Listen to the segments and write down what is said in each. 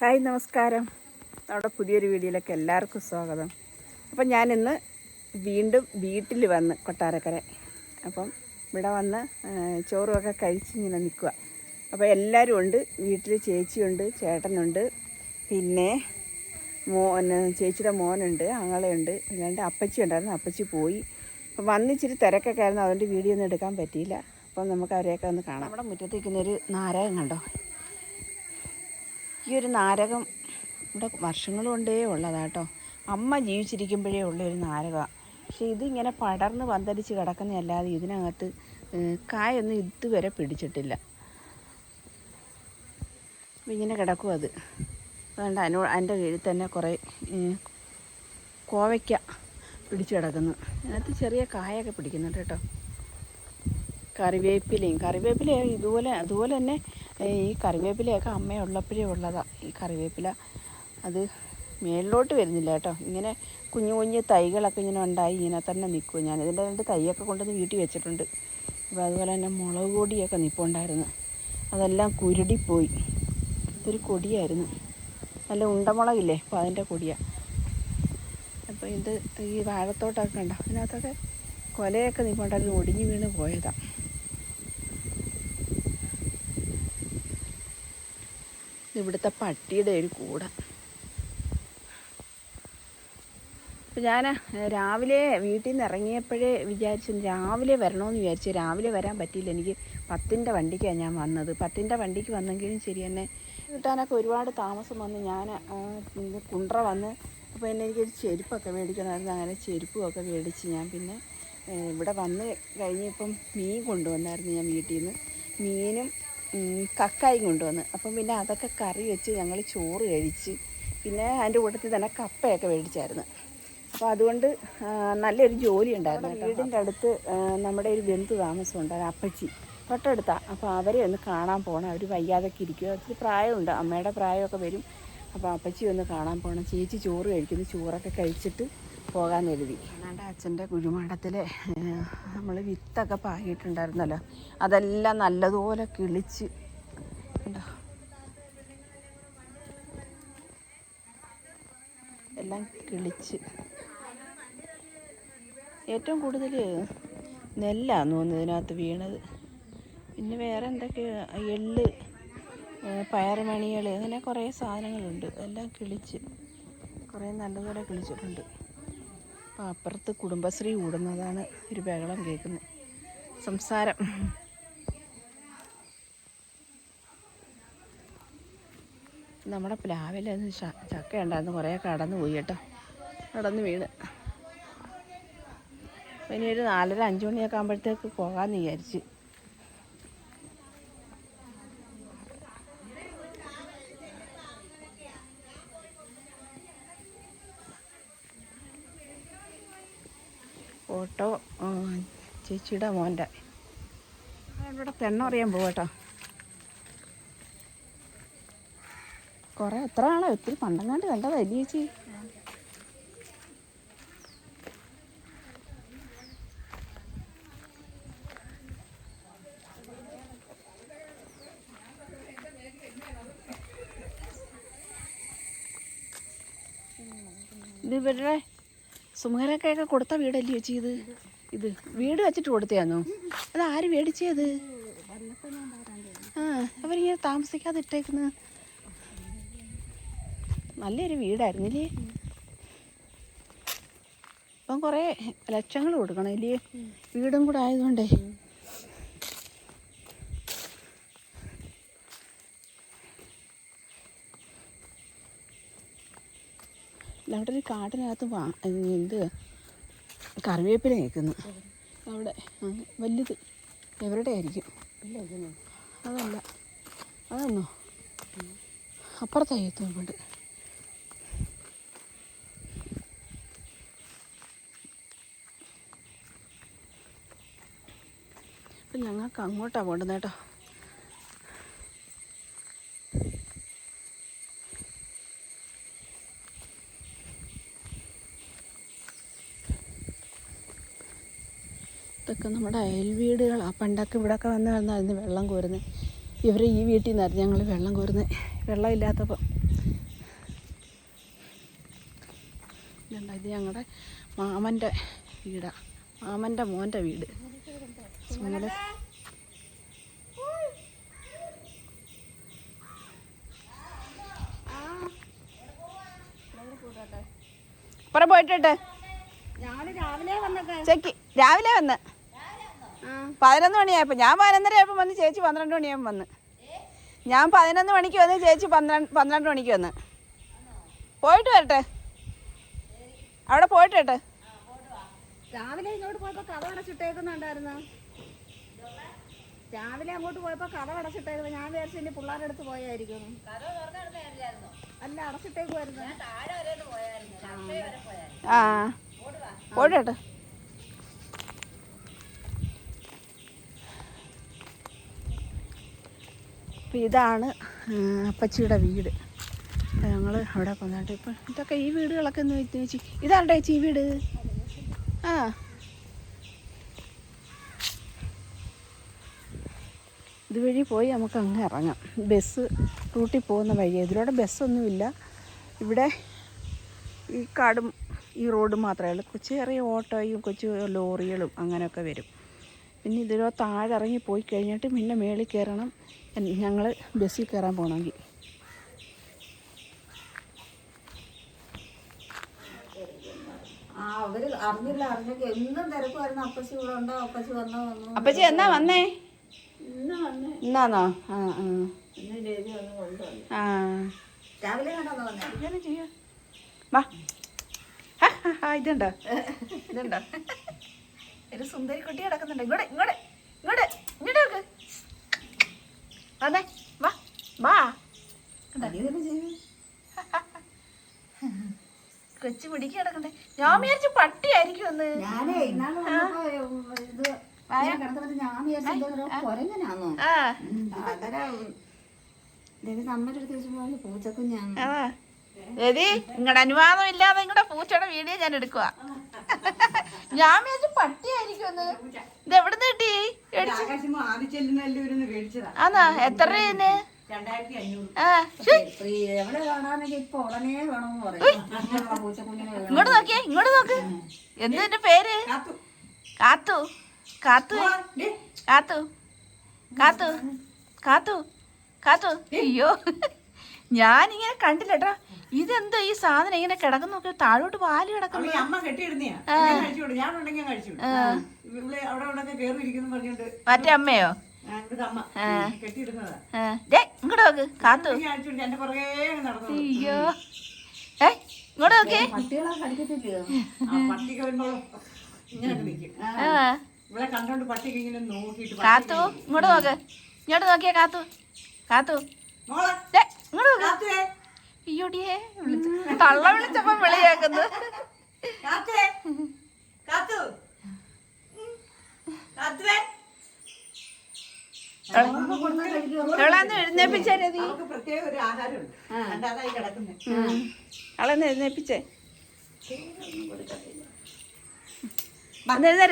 Hi നമസ്കാരം. നമ്മുടെ പുതിയൊരു വീഡിയോയിലേക്ക് എല്ലാവർക്കും സ്വാഗതം. അപ്പം ഞാനിന്ന് വീണ്ടും വീട്ടിൽ വന്ന് കൊട്ടാരക്കര. അപ്പം ഇവിടെ വന്ന് ചോറുമൊക്കെ കഴിച്ച് ഇങ്ങനെ നിൽക്കുക അപ്പോൾ എല്ലാവരും ഉണ്ട് വീട്ടിൽ ചേച്ചിയുണ്ട് ചേട്ടനുണ്ട്. പിന്നെ മോൻ ചേച്ചിയുടെ മോനുണ്ട് ആങ്ങളയുണ്ട് അല്ലാണ്ട് അപ്പച്ചി ഉണ്ടായിരുന്നു അപ്പച്ചി പോയി. അപ്പം വന്നിച്ചിരി തിരക്കൊക്കെ ആയിരുന്നു അതുകൊണ്ട് വീഡിയോ ഒന്നും എടുക്കാൻ പറ്റിയില്ല. അപ്പം നമുക്ക് അവരെയൊക്കെ ഒന്ന് കാണാം. നമ്മുടെ മുറ്റത്തേക്കുന്നൊരു നാരായം കണ്ടോ? ഈ ഒരു നാരകം ഇവിടെ വർഷങ്ങൾ കൊണ്ടേ ഉള്ളതാട്ടോ. അമ്മ ജീവിച്ചിരിക്കുമ്പോഴേ ഉള്ള ഒരു നാരകമാണ് പക്ഷേ ഇതിങ്ങനെ പടർന്ന് പന്തലിച്ച് കിടക്കുന്നതല്ലാതെ ഇതിനകത്ത് കായൊന്നും ഇതുവരെ പിടിച്ചിട്ടില്ല. ഇങ്ങനെ കിടക്കും അത്. അതുകൊണ്ട് അനു അതിന്റെ കീഴിൽ തന്നെ കുറേ കോവയ്ക്ക പിടിച്ചു കിടക്കുന്നു. അതിനകത്ത് ചെറിയ കായൊക്കെ പിടിക്കുന്നുണ്ട് കേട്ടോ. കറിവേപ്പിലയും കറിവേപ്പിലയും ഇതുപോലെ അതുപോലെ തന്നെ ഈ കറിവേപ്പിലയൊക്കെ അമ്മയുള്ളപ്പോഴേ ഉള്ളതാണ് ഈ കറിവേപ്പില അത് മേളിലോട്ട് വരുന്നില്ല കേട്ടോ. ഇങ്ങനെ കുഞ്ഞു കുഞ്ഞു തൈകളൊക്കെ ഇങ്ങനെ ഉണ്ടായി ഇങ്ങനെ തന്നെ നിൽക്കും ഞാൻ ഇതിന്റെ രണ്ട് തൈയൊക്കെ കൊണ്ടുവന്ന് വീട്ടിൽ വെച്ചിട്ടുണ്ട്. അപ്പോൾ അതുപോലെ തന്നെ മുളക് പൊടിയൊക്കെ നിൽപ്പുണ്ടായിരുന്നു അതെല്ലാം കുരുടിപ്പോയി. ഇതൊരു കൊടിയായിരുന്നു. നല്ല ഉണ്ടമുളകില്ലേ? അപ്പോൾ അതിന്റെ കൊടിയാണ് അപ്പോൾ ഇത് ഈ വാഴത്തോട്ടൊക്കെ ഉണ്ടോ അതിനകത്തൊക്കെ കൊലയൊക്കെ നിൽപ്പുണ്ടായിരുന്നു ഒടിഞ്ഞു വീണ് പോയതാണ് ഇവിടുത്തെ പട്ടിയുടെ ഒരു കൂട. അപ്പം ഞാൻ രാവിലെ വീട്ടിൽ നിന്ന് ഇറങ്ങിയപ്പോഴേ വിചാരിച്ചു രാവിലെ വരണമെന്ന് വിചാരിച്ചു. രാവിലെ വരാൻ പറ്റിയില്ല. എനിക്ക് പത്തിന്റെ വണ്ടിക്കാണ് ഞാൻ വന്നത്. പത്തിന്റെ വണ്ടിക്ക് വന്നെങ്കിലും ശരി തന്നെ കിട്ടാനൊക്കെ ഒരുപാട് താമസം വന്ന് ഞാൻ കുണ്ട്ര വന്ന് അപ്പോൾ എന്നെ എനിക്കൊരു ചെരുപ്പൊക്കെ മേടിക്കണമായിരുന്നു അങ്ങനെ ചെരുപ്പുമൊക്കെ മേടിച്ച് ഞാൻ പിന്നെ ഇവിടെ വന്ന് കഴിഞ്ഞപ്പം മീൻ കൊണ്ടുവന്നായിരുന്നു ഞാൻ വീട്ടിൽ നിന്ന് മീനും കക്കായും കൊണ്ടുവന്ന്. അപ്പം പിന്നെ അതൊക്കെ കറി വെച്ച് ഞങ്ങൾ ചോറ് കഴിച്ച് പിന്നെ അതിന്റെ കൂട്ടത്തിൽ തന്നെ കപ്പയൊക്കെ മേടിച്ചായിരുന്നു. അപ്പോൾ അതുകൊണ്ട് നല്ലൊരു ജോലി ഉണ്ടായിരുന്നു. വീടിന്റെ അടുത്ത് നമ്മുടെ ഒരു ബന്ധു താമസമുണ്ട് അപ്പച്ചി. തൊട്ടടുത്താണ് അപ്പോൾ അവരെ ഒന്ന് കാണാൻ പോകണം അവർ വയ്യാതൊക്കെ ഇരിക്കുക ഒത്തിരി പ്രായമുണ്ട്. അമ്മയുടെ പ്രായമൊക്കെ വരും. അപ്പോൾ അപ്പച്ചി ഒന്ന് കാണാൻ പോകണം ചേച്ചി ചോറ് കഴിക്കുന്നു. ചോറൊക്കെ കഴിച്ചിട്ട് പോകാൻ എഴുതി അല്ലാണ്ട് അച്ഛന്റെ കുഴിമാടത്തിൽ നമ്മൾ വിത്തൊക്കെ പാകിയിട്ടുണ്ടായിരുന്നല്ലോ. അതെല്ലാം നല്ലതുപോലെ കിളിച്ച്. കണ്ടോ? എല്ലാം കിളിച്ച്. ഏറ്റവും കൂടുതൽ നെല്ലാണ് തോന്നുന്നു ഇതിനകത്ത് വീണത്. പിന്നെ വേറെ എന്തൊക്കെയാ എള്ള് പയറുമണികൾ അങ്ങനെ കുറേ സാധനങ്ങളുണ്ട്. എല്ലാം കിളിച്ച്. കുറേ നല്ലതുപോലെ കിളിച്ചിട്ടുണ്ട്. അപ്പുറത്ത് കുടുംബശ്രീ കൂടുന്നതാണ് ഒരു ബഹളം കേൾക്കുന്നത്. സംസാരം. നമ്മുടെ പ്ലാവിൽ ചക്ക ഉണ്ടായിരുന്നു കുറേ കടന്നു പോയി കേട്ടോ. കടന്നു വീണ്. പിന്നെ ഒരു നാലര അഞ്ച് മണിയൊക്കെ ആകുമ്പോഴത്തേക്ക് പോകാമെന്ന് വിചാരിച്ച് ഓട്ടോ ആ, ചേച്ചിയുടെ മോന്റെ. ഇവിടെ തെണ്ണ അറിയാൻ പോകട്ടോ കുറേ എത്ര ആണോ ഒത്തിരി പണ്ടങ്ങാണ്ട് കണ്ടതാ അല്ലേ ചേച്ചി? ഇത് ഇവരുടെ സുമകരക്കൊക്കെ കൊടുത്ത വീടല്ലേ ചേച്ചി ഇത്? ഇത് വീട് വെച്ചിട്ട് കൊടുത്തയാന്നോ? അത് ആര് മേടിച്ചത്? ആ അവരിങ്ങനെ താമസിക്കാതെ ഇട്ടേക്കുന്നത് നല്ലൊരു വീടായിരുന്നില്ലേ? ഇപ്പം കുറേ ലക്ഷങ്ങൾ കൊടുക്കണം ഇല്ലേ? വീടും കൂടെ ആയതുകൊണ്ടേ. അവിടെ ഒരു കാട്ടിനകത്ത് വാ എന്ത്? കറിവേപ്പില കേൾക്കുന്നു. അവിടെ. വലുത്. എവരുടെ ആയിരിക്കും അതല്ല. അതാന്നോ? അപ്പുറത്തായി അപ്പം ഞങ്ങൾക്ക് അങ്ങോട്ടാണ് പോകേണ്ടത് കേട്ടോ. ഇതൊക്കെ നമ്മുടെ അയൽ വീടുകളാണ് പണ്ടൊക്കെ ഇവിടെയൊക്കെ വന്ന് വന്നായിരുന്നു വെള്ളം കോരുന്നത് ഇവർ ഈ വീട്ടിൽ നിന്നായിരുന്നു ഞങ്ങൾ വെള്ളം കോരുന്നത് വെള്ളമില്ലാത്തപ്പോൾ ഇത് ഞങ്ങളുടെ മാമന്റെ വീടാണ് മാമന്റെ മോന്റെ വീട്. സുമല പുറ പോയിട്ടെ ഞാൻ രാവിലെ വന്നേ ചെക്കി രാവിലെ വന്ന്. പതിനൊന്ന് മണിയായപ്പോൾ ഞാൻ പതിനൊന്നര ആയപ്പോൾ വന്ന് ചേച്ചി പന്ത്രണ്ട് മണിയാകുമ്പോൾ വന്ന്. ഞാൻ പതിനൊന്ന് മണിക്ക് വന്ന് ചേച്ചി പന്ത്രണ്ട് പന്ത്രണ്ട് മണിക്ക് വന്ന്. പോയിട്ട് വരട്ടെ. അവിടെ പോയിട്ട് വരട്ടെ. രാവിലെ ഇങ്ങോട്ട് പോയപ്പോ കഥ അടച്ചിട്ടേക്കുന്നുണ്ടായിരുന്നു. രാവിലെ അങ്ങോട്ട് പോയപ്പോ കഥ അടച്ചിട്ടേക്കുന്നു. ഞാൻ വിചാരിച്ചു എന്റെ പിള്ളേരുടെ അടുത്ത് പോയായിരിക്കും. അല്ല അടച്ചിട്ടേക്കുമായിരുന്നു ആ. പോയിട്ട് വരട്ടെ അപ്പം ഇതാണ് അപ്പച്ചിയുടെ വീട്. ഞങ്ങൾ അവിടെ കൊന്നിട്ട് ഇപ്പം ഇതൊക്കെ ഈ വീടുകളൊക്കെ എന്ന് വെച്ച് ചേച്ചി ഇതാണ് ചേച്ചി ഈ വീട്? ആ. ഇതുവഴി പോയി നമുക്ക് അങ്ങ് ഇറങ്ങാം. ബസ് റൂട്ടിൽ പോകുന്ന വഴി ഇതിലൂടെ ബസ്സൊന്നുമില്ല. ഇവിടെ ഈ കാടും ഈ റോഡും മാത്രമേ ഉള്ളൂ. ചെറിയ ഓട്ടോയും കൊച്ചു ലോറികളും അങ്ങനെയൊക്കെ വരും. പിന്നെ ഇതിലോ താഴെ ഇറങ്ങി പോയി കഴിഞ്ഞിട്ട് പിന്നെ മേളിൽ കയറണം. ഞങ്ങൾ ബസ്സിൽ കയറാൻ പോകണമെങ്കിൽ അപ്പച്ചി ഇവിടെ ഉണ്ടോ? അപ്പച്ചി വന്നോ? വന്നു? അപ്പച്ചി എന്നാ വന്നേ? എന്നാന്നോ ഇന്നാന്നോ? ആ ആ. വാ. ഇതുണ്ടോ? ഇതുണ്ടോ? ഒരു സുന്ദരി കുട്ടി കിടക്കുന്നുണ്ട്. ഇങ്ങോട്ട് ഇങ്ങോട്ട് ഇങ്ങോട്ട് ഇങ്ങോട്ട് നോക്ക്. വന്നേ വാ വാ. കൊച്ചു പിടിക്ക് കിടക്കണ്ടേ ഞാൻ വിചാരിച്ചു പട്ടിയായിരിക്കും ഒന്ന്. ഞാൻ നിങ്ങളുടെ അനുവാദം ഇല്ലാതെ നിങ്ങളുടെ പൂച്ചയുടെ വീഡിയോ ഞാൻ എടുക്കുക ഞാൻ വിചാരിച്ചു പട്ടിയായിരിക്കും ഇത് എവിടുന്ന് കിട്ടി ആന്നാ എത്ര രൂപ എവിടെ. ഇങ്ങോട്ട് നോക്കിയേ ഇങ്ങോട്ട് നോക്ക്. എന്തിന്റെ പേര്? കാത്തു. കാത്തു. കാത്തു. കാത്തു. കാത്തു. കാത്തു. അയ്യോ. ഞാനിങ്ങനെ കണ്ടില്ലട്ടാ. ഇതെന്തോ ഈ സാധനം ഇങ്ങനെ കിടക്കുന്നു നോക്കി താഴോട്ട് പാൽ കിടക്കുന്നു അമ്മ ഞാൻ ഞാൻ ഞാൻ മറ്റേ അമ്മയോ? ആ, ഇവിടുത്തെ അമ്മ. കെട്ടിയിടുന്നതാ ദേ ഇങ്ങോട്ട് നോക്ക്. കാത്തു. ഞാൻ അയ്യോ. ഏ ഇങ്ങോട്ട് നോക്കേ. ഇങ്ങനെ ഇങ്ങനെ കാത്തു. ഇങ്ങോട്ട് നോക്ക്. ഇങ്ങോട്ട് നോക്കിയേ കാത്തു. കാത്തു. അയ്യോടിയേ വിളിച്ചു. തള്ള വിളിച്ചപ്പോ വിളി കാത്തു. കാത്തുവേ. എഴുന്നേപ്പിച്ചേ പ്രത്യേക ഒരു ആഹാരമുണ്ട്. അവളെന്ന് എഴുന്നേപ്പിച്ചേ.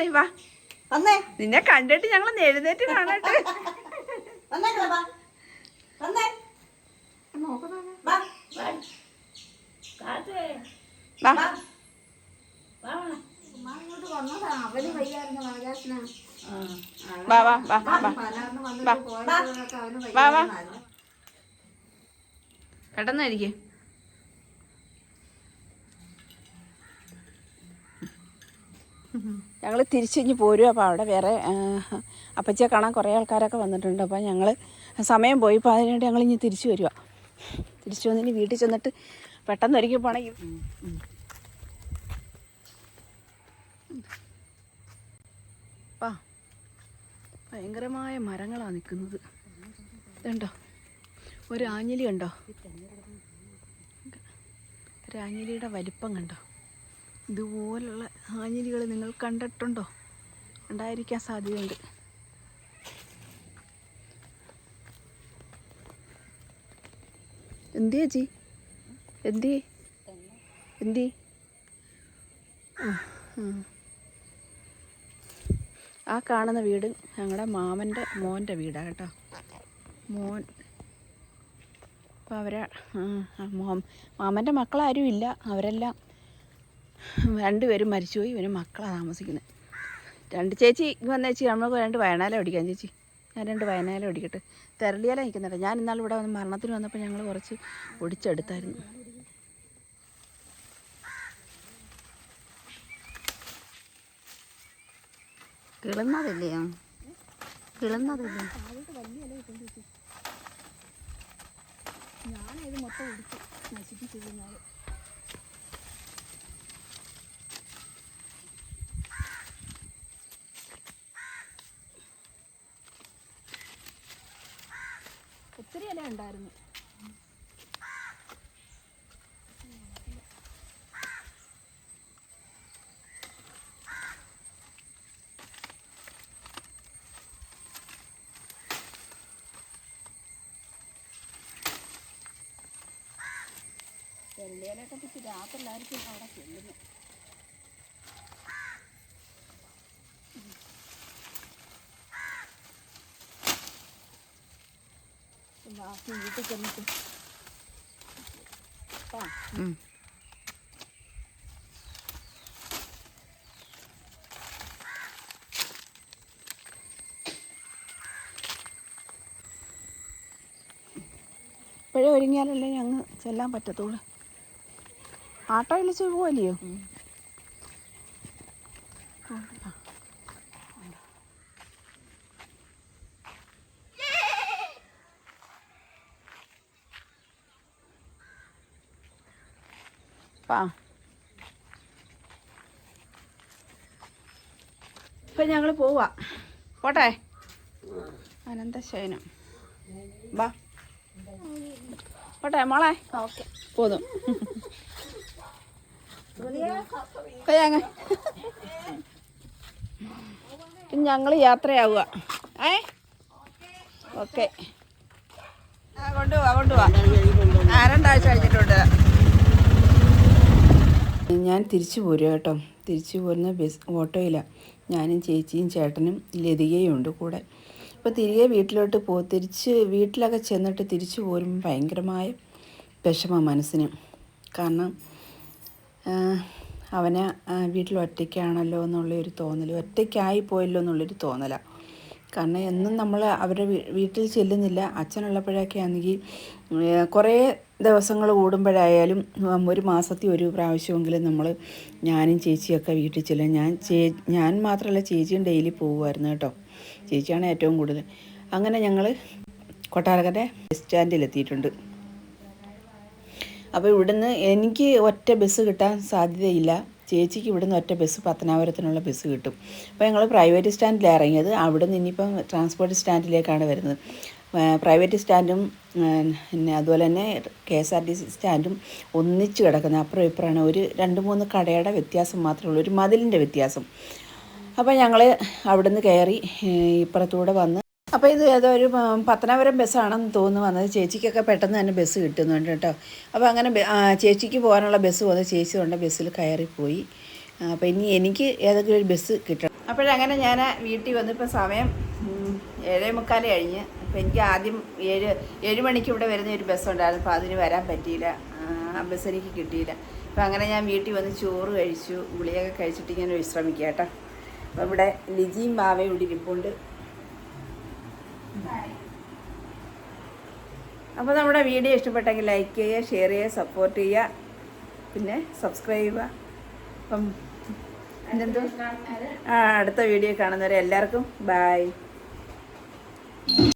വാ. വന്നേ. നിന്നെ കണ്ടിട്ട് ഞങ്ങൾ എഴുന്നേറ്റ് കാണട്ടെ. വന്നേ. വാ വാ. ഇങ്ങോട്ട് വന്നതാ. അവന് വയ്യായിരുന്നു ആകാശന. വാ വാ വാ വാ. പലർന്ന് വന്നിട്ട് പോയപ്പോഴൊക്കെ അവന് വാ, വാ. വയ്യായിരുന്നു. പെട്ടെന്ന് ഇരിക്കേ ഞങ്ങൾ തിരിച്ചിഞ്ഞ് പോരും അപ്പോൾ അവിടെ വേറെ അപ്പച്ചിയെ കാണാൻ കുറേ ആൾക്കാരൊക്കെ വന്നിട്ടുണ്ട്. അപ്പോൾ ഞങ്ങൾ സമയം പോയി. അപ്പോൾ അതിനുവേണ്ടി ഞങ്ങൾ ഇനി തിരിച്ചു വരിക തിരിച്ചു വന്നിനി വീട്ടിൽ ചെന്നിട്ട് പെട്ടെന്ന് ഒരുക്കി പോണെങ്കിൽ പാ ഭയങ്കരമായ മരങ്ങളാണ് നിൽക്കുന്നത് ഇതുണ്ടോ? ഒരു ആഞ്ഞിലി ഉണ്ടോ? ഒരു ആഞ്ഞിലിയുടെ വലിപ്പം കണ്ടോ? ഇതുപോലുള്ള ആഞ്ഞിലികൾ നിങ്ങൾ കണ്ടിട്ടുണ്ടോ? ഉണ്ടായിരിക്കാൻ സാധ്യതയുണ്ട്. എന്തി ചേച്ചി എന്തി എന്തി ആ കാണുന്ന വീട് ഞങ്ങളുടെ മാമന്റെ മോന്റെ വീടാണ് കേട്ടോ. മോൻ അപ്പോൾ അവരെ മാമന്റെ മക്കളാരും ഇല്ല. അവരെല്ലാം രണ്ടുപേരും മരിച്ചുപോയി. ഇവന് മക്കളാണ് താമസിക്കുന്നത് രണ്ട് ചേച്ചി വന്ന ചേച്ചി. നമ്മൾ രണ്ട് വയനാല പഠിക്കാം ചേച്ചി. ഞാൻ രണ്ട് വയനാല ഓടിക്കട്ടെ തെരളിയാല നിൽക്കുന്നുണ്ട് ഞാൻ ഇന്നാൾ ഇവിടെ വന്ന് മരണത്തിന് വന്നപ്പോൾ ഞങ്ങൾ കുറച്ച് ഒടിച്ചെടുത്തായിരുന്നു. കിളുന്നതില്ലയോ കിളുന്നതില്ല? ഞാനത് മൊത്തം ഒടിച്ച് നശിപ്പിച്ചിരുന്നത് ഒത്തിരി ഇല ഉണ്ടായിരുന്നു. വെള്ളയിലൊക്കെ പിടിച്ച് രാത്രിയിലായിരിക്കും അവിടെ വീട്ടിൽ ചെന്നിട്ട് ഇപ്പോഴേ ഒരുങ്ങിയാലല്ലേ ഞങ്ങൾ ചെല്ലാൻ പറ്റത്തുള്ളൂ. ആട്ടോ വിളിച്ച് പോവല്ലയോ ആ. ഇപ്പം ഞങ്ങൾ പോവാ. പോട്ടെ. അനന്തശയനം. വാ. പോട്ടെ മോളെ. ഓക്കെ. പോന്നു. ഞങ്ങൾ ഞങ്ങൾ യാത്രയാവുക. ഏ? ഓക്കെ. കൊണ്ടുപോവാ കൊണ്ടുപോവാ. ആ രണ്ടാഴ്ച കഴിഞ്ഞിട്ടുണ്ട്. ഞാൻ തിരിച്ചു പോരുക കേട്ടോ. തിരിച്ചു പോരുന്ന ബസ് ഓട്ടോയിലാണ് ഞാനും ചേച്ചിയും ചേട്ടനും ലതികയും ഉണ്ട് കൂടെ. അപ്പോൾ തിരികെ വീട്ടിലോട്ട് പോ തിരിച്ച് വീട്ടിലൊക്കെ ചെന്നിട്ട് തിരിച്ചു പോരുമ്പോൾ ഭയങ്കരമായ വിഷമ മനസ്സിന്. കാരണം അവനെ വീട്ടിൽ ഒറ്റയ്ക്കാണല്ലോ എന്നുള്ളൊരു തോന്നൽ ഒറ്റയ്ക്കായി പോയല്ലോ എന്നുള്ളൊരു തോന്നലാണ് കാരണം എന്നും നമ്മൾ അവരുടെ വീട്ടിൽ ചെല്ലുന്നില്ല. അച്ഛനുള്ളപ്പോഴൊക്കെ ആണെങ്കിൽ കുറേ ദിവസങ്ങൾ കൂടുമ്പോഴായാലും ഒരു മാസത്തിൽ ഒരു പ്രാവശ്യമെങ്കിലും നമ്മൾ ഞാനും ചേച്ചിയൊക്കെ വീട്ടിൽ ചെല്ലും. ഞാൻ ചേ ഞാൻ മാത്രമല്ല ചേച്ചിയും ഡെയിലി പോകുമായിരുന്നു കേട്ടോ. ചേച്ചിയാണ് ഏറ്റവും കൂടുതൽ. അങ്ങനെ ഞങ്ങൾ കൊട്ടാരക്കര ബസ് സ്റ്റാൻഡിൽ എത്തിയിട്ടുണ്ട് അപ്പോൾ ഇവിടുന്ന് എനിക്ക് ഒറ്റ ബസ് കിട്ടാൻ സാധ്യതയില്ല. ചേച്ചിക്ക് ഇവിടുന്ന് ഒറ്റ ബസ് പത്തനാപുരത്തിനുള്ള ബസ് കിട്ടും. അപ്പോൾ ഞങ്ങൾ പ്രൈവറ്റ് സ്റ്റാൻഡിൽ ഇറങ്ങിയത്. അവിടുന്ന് ഇനിയിപ്പം ട്രാൻസ്പോർട്ട് സ്റ്റാൻഡിലേക്കാണ് വരുന്നത്. പ്രൈവറ്റ് സ്റ്റാൻഡും പിന്നെ അതുപോലെ തന്നെ K S R T C സ്റ്റാൻഡും ഒന്നിച്ച് കിടക്കുന്ന അപ്പുറം ഇപ്പുറമാണ്. ഒരു രണ്ട് മൂന്ന് കടയുടെ വ്യത്യാസം മാത്രമേ ഉള്ളൂ. ഒരു മതിലിന്റെ വ്യത്യാസം. അപ്പോൾ ഞങ്ങൾ അവിടെ നിന്ന് കയറി ഇപ്പുറത്തൂടെ വന്ന്. അപ്പോൾ ഇത് ഏതോ ഒരു പത്തനാപുരം ബസ്സാണെന്ന് തോന്നുന്നു വന്നത്. ചേച്ചിക്കൊക്കെ പെട്ടെന്ന് തന്നെ ബസ് കിട്ടുന്നുണ്ട് കേട്ടോ. അപ്പോൾ അങ്ങനെ ചേച്ചിക്ക് പോകാനുള്ള ബസ് വന്ന് ചേച്ചി കൊണ്ട് ബസ്സിൽ കയറിപ്പോയി. അപ്പോൾ ഇനി എനിക്ക് ഏതെങ്കിലും ഒരു ബസ് കിട്ടണം. അപ്പോഴങ്ങനെ ഞാൻ വീട്ടിൽ വന്നിപ്പോൾ സമയം ഏഴേ മുക്കാൽ കഴിഞ്ഞ് അപ്പോൾ എനിക്ക് ആദ്യം ഏഴ് ഏഴ് മണിക്ക് ഇവിടെ വരുന്ന ഒരു ബസ് ഉണ്ടായിരുന്നു. അപ്പോൾ അതിന് വരാൻ പറ്റിയില്ല. ആ, ബസ് എനിക്ക് കിട്ടിയില്ല. അപ്പോൾ അങ്ങനെ ഞാൻ വീട്ടിൽ വന്ന് ചോറ് കഴിച്ചു ഗുളിയൊക്കെ കഴിച്ചിട്ട് ഇങ്ങനെ വിശ്രമിക്കുക കേട്ടോ. അപ്പോൾ ഇവിടെ ലിജിയും ബാവയും ഇവിടെ ഇരിപ്പുണ്ട്. അപ്പോൾ നമ്മുടെ വീഡിയോ ഇഷ്ടപ്പെട്ടെങ്കിൽ ലൈക്ക് ചെയ്യുക ഷെയർ ചെയ്യുക സപ്പോർട്ട് ചെയ്യുക പിന്നെ സബ്സ്ക്രൈബ് ചെയ്യുക. അപ്പം എന്തെന്തോ ആ അടുത്ത വീഡിയോ കാണുന്നവരെ എല്ലാവർക്കും ബായ്